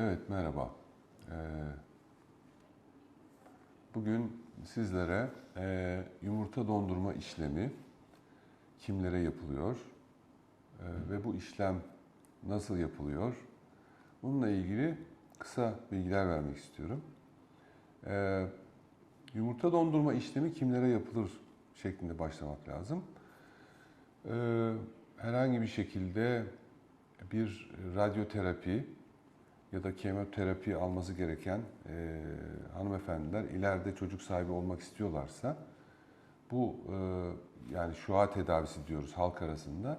Evet, merhaba. Ee, bugün sizlere e, yumurta dondurma işlemi kimlere yapılıyor e, ve bu işlem nasıl yapılıyor? Bununla ilgili kısa bilgiler vermek istiyorum. Ee, yumurta dondurma işlemi kimlere yapılır şeklinde başlamak lazım. Ee, herhangi bir şekilde bir radyoterapi ya da kemoterapi alması gereken e, hanımefendiler ileride çocuk sahibi olmak istiyorlarsa bu e, yani şua tedavisi diyoruz halk arasında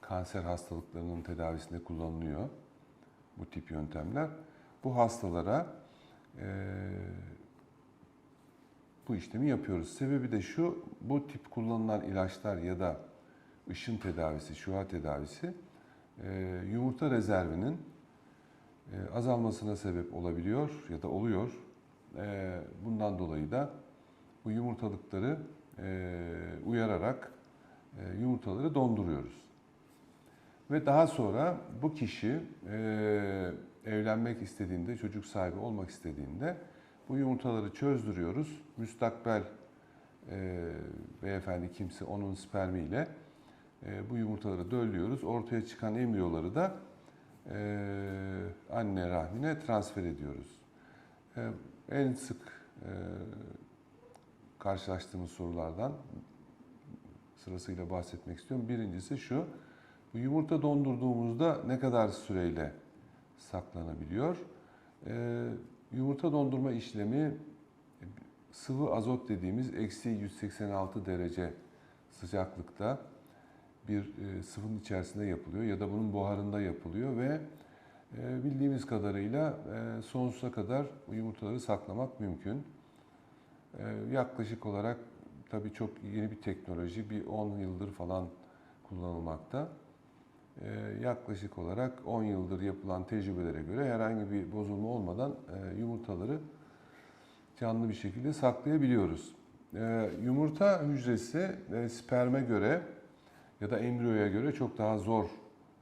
kanser hastalıklarının tedavisinde kullanılıyor bu tip yöntemler. Bu hastalara e, bu işlemi yapıyoruz. Sebebi de şu, bu tip kullanılan ilaçlar ya da ışın tedavisi, şua tedavisi e, yumurta rezervinin azalmasına sebep olabiliyor ya da oluyor. E, Bundan dolayı da bu yumurtalıkları e, uyararak e, yumurtaları donduruyoruz. Ve daha sonra bu kişi e, evlenmek istediğinde, çocuk sahibi olmak istediğinde bu yumurtaları çözdürüyoruz. Müstakbel beyefendi kimse onun spermiyle bu yumurtaları döllüyoruz. Ortaya çıkan embriyoları da anne rahmine transfer ediyoruz. E, en sık e, karşılaştığımız sorulardan sırasıyla bahsetmek istiyorum. Birincisi şu, yumurta dondurduğumuzda ne kadar süreyle saklanabiliyor? E, yumurta dondurma işlemi sıvı azot dediğimiz eksi 186 derece sıcaklıkta bir e, sıvının içerisinde yapılıyor ya da bunun buharında yapılıyor ve e, bildiğimiz kadarıyla e, sonsuza kadar yumurtaları saklamak mümkün. Yaklaşık olarak tabii çok yeni bir teknoloji, bir 10 yıldır falan kullanılmakta. Yaklaşık olarak 10 yıldır yapılan tecrübelere göre herhangi bir bozulma olmadan yumurtaları canlı bir şekilde saklayabiliyoruz. Yumurta hücresi sperme göre ya da embriyoya göre çok daha zor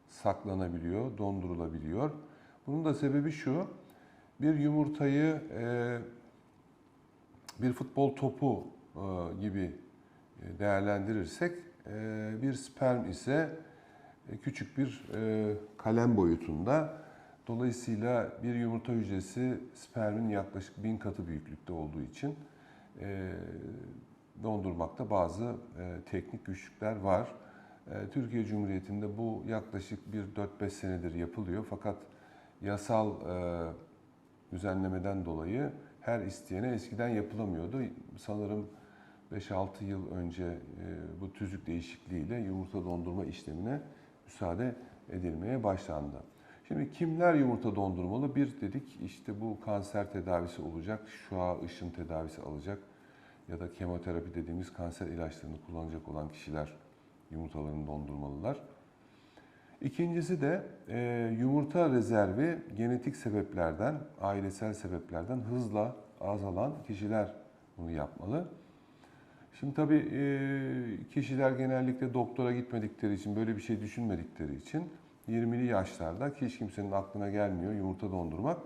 saklanabiliyor, dondurulabiliyor. Bunun da sebebi şu, bir yumurtayı e, bir futbol topu e, gibi değerlendirirsek, e, bir sperm ise küçük bir kalem boyutunda. Dolayısıyla bir yumurta hücresi spermin yaklaşık bin katı büyüklükte olduğu için dondurmakta bazı teknik güçlükler var. Ee, Türkiye Cumhuriyeti'nde bu yaklaşık bir 4-5 senedir yapılıyor. Fakat yasal e, düzenlemeden dolayı her isteyene eskiden yapılamıyordu. Sanırım 5-6 yıl önce e, bu tüzük değişikliğiyle yumurta dondurma işlemine müsaade edilmeye başlandı. Şimdi kimler yumurta dondurmalı? Bir dedik işte bu kanser tedavisi olacak, şua ışın tedavisi alacak ya da kemoterapi dediğimiz kanser ilaçlarını kullanacak olan kişiler yumurtalarını dondurmalılar. İkincisi de e, yumurta rezervi genetik sebeplerden, ailesel sebeplerden hızla azalan kişiler bunu yapmalı. Şimdi tabii e, kişiler genellikle doktora gitmedikleri için, böyle bir şey düşünmedikleri için 20'li yaşlarda ki hiç kimsenin aklına gelmiyor yumurta dondurmak.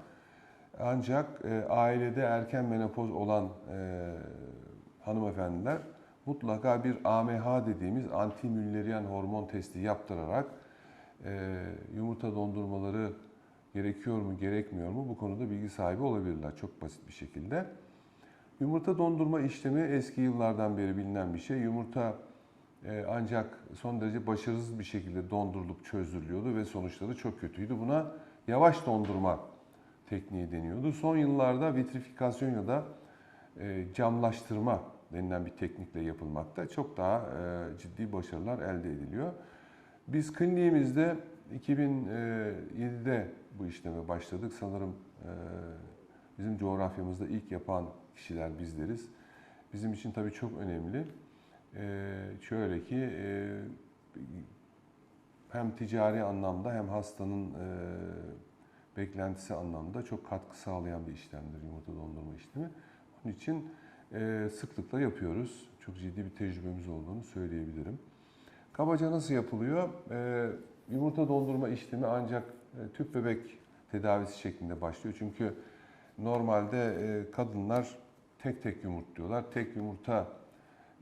Ancak e, ailede erken menopoz olan e, hanımefendiler mutlaka bir AMH dediğimiz antimüllerian hormon testi yaptırarak e, yumurta dondurmaları gerekiyor mu, gerekmiyor mu bu konuda bilgi sahibi olabilirler çok basit bir şekilde. Yumurta dondurma işlemi eski yıllardan beri bilinen bir şey. Yumurta e, ancak son derece başarısız bir şekilde dondurulup çözdürülüyordu ve sonuçları çok kötüydü. Buna yavaş dondurma tekniği deniyordu. Son yıllarda vitrifikasyon ya da e, camlaştırma denilen bir teknikle yapılmakta. Çok daha e, ciddi başarılar elde ediliyor. Biz kliniğimizde 2007'de bu işleme başladık. Sanırım e, bizim coğrafyamızda ilk yapan kişiler bizleriz. Bizim için tabii çok önemli. E, şöyle ki hem ticari anlamda hem hastanın beklentisi anlamda çok katkı sağlayan bir işlemdir yumurta dondurma işlemi. Onun için sıklıkla yapıyoruz. Çok ciddi bir tecrübemiz olduğunu söyleyebilirim. Kabaca nasıl yapılıyor? Yumurta dondurma işlemi ancak tüp bebek tedavisi şeklinde başlıyor. Çünkü normalde e, kadınlar tek tek yumurtluyorlar. Tek yumurta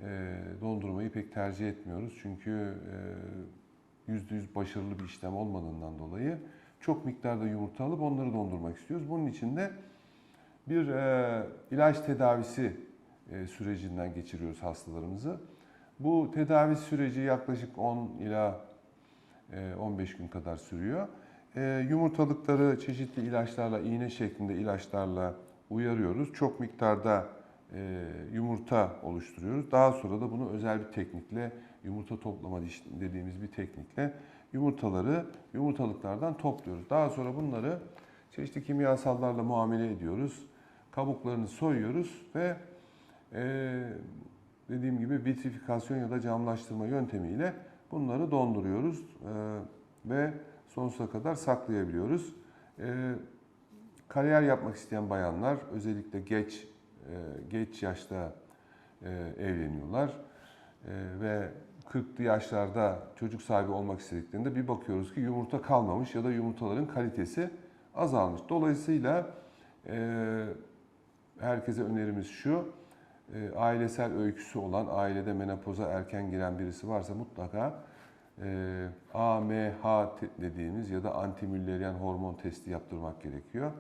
e, dondurmayı pek tercih etmiyoruz. Çünkü e, yüzde yüz başarılı bir işlem olmadığından dolayı çok miktarda yumurta alıp onları dondurmak istiyoruz. Bunun için de bir e, ilaç tedavisi e, sürecinden geçiriyoruz hastalarımızı. Bu tedavi süreci yaklaşık 10 ila e, 15 gün kadar sürüyor. E, yumurtalıkları çeşitli ilaçlarla, iğne şeklinde ilaçlarla uyarıyoruz. Çok miktarda e, yumurta oluşturuyoruz. Daha sonra da bunu özel bir teknikle, yumurta toplama dediğimiz bir teknikle yumurtaları yumurtalıklardan topluyoruz. Daha sonra bunları çeşitli kimyasallarla muamele ediyoruz. Kabuklarını soyuyoruz ve e, dediğim gibi vitrifikasyon ya da camlaştırma yöntemiyle bunları donduruyoruz e, ve sonsuza kadar saklayabiliyoruz. E, kariyer yapmak isteyen bayanlar özellikle geç e, geç yaşta e, evleniyorlar E, ve 40'lı yaşlarda çocuk sahibi olmak istediklerinde bir bakıyoruz ki yumurta kalmamış ya da yumurtaların kalitesi azalmış. Dolayısıyla e, herkese önerimiz şu, e, ailesel öyküsü olan, ailede menopoza erken giren birisi varsa mutlaka e, AMH dediğimiz ya da antimüllerian hormon testi yaptırmak gerekiyor.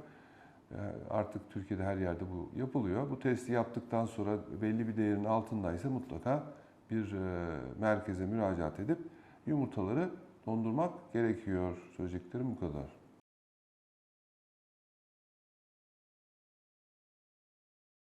E, Artık Türkiye'de her yerde bu yapılıyor. Bu testi yaptıktan sonra belli bir değerin altındaysa mutlaka bir merkeze müracaat edip yumurtaları dondurmak gerekiyor. Söyleyeceklerim bu kadar.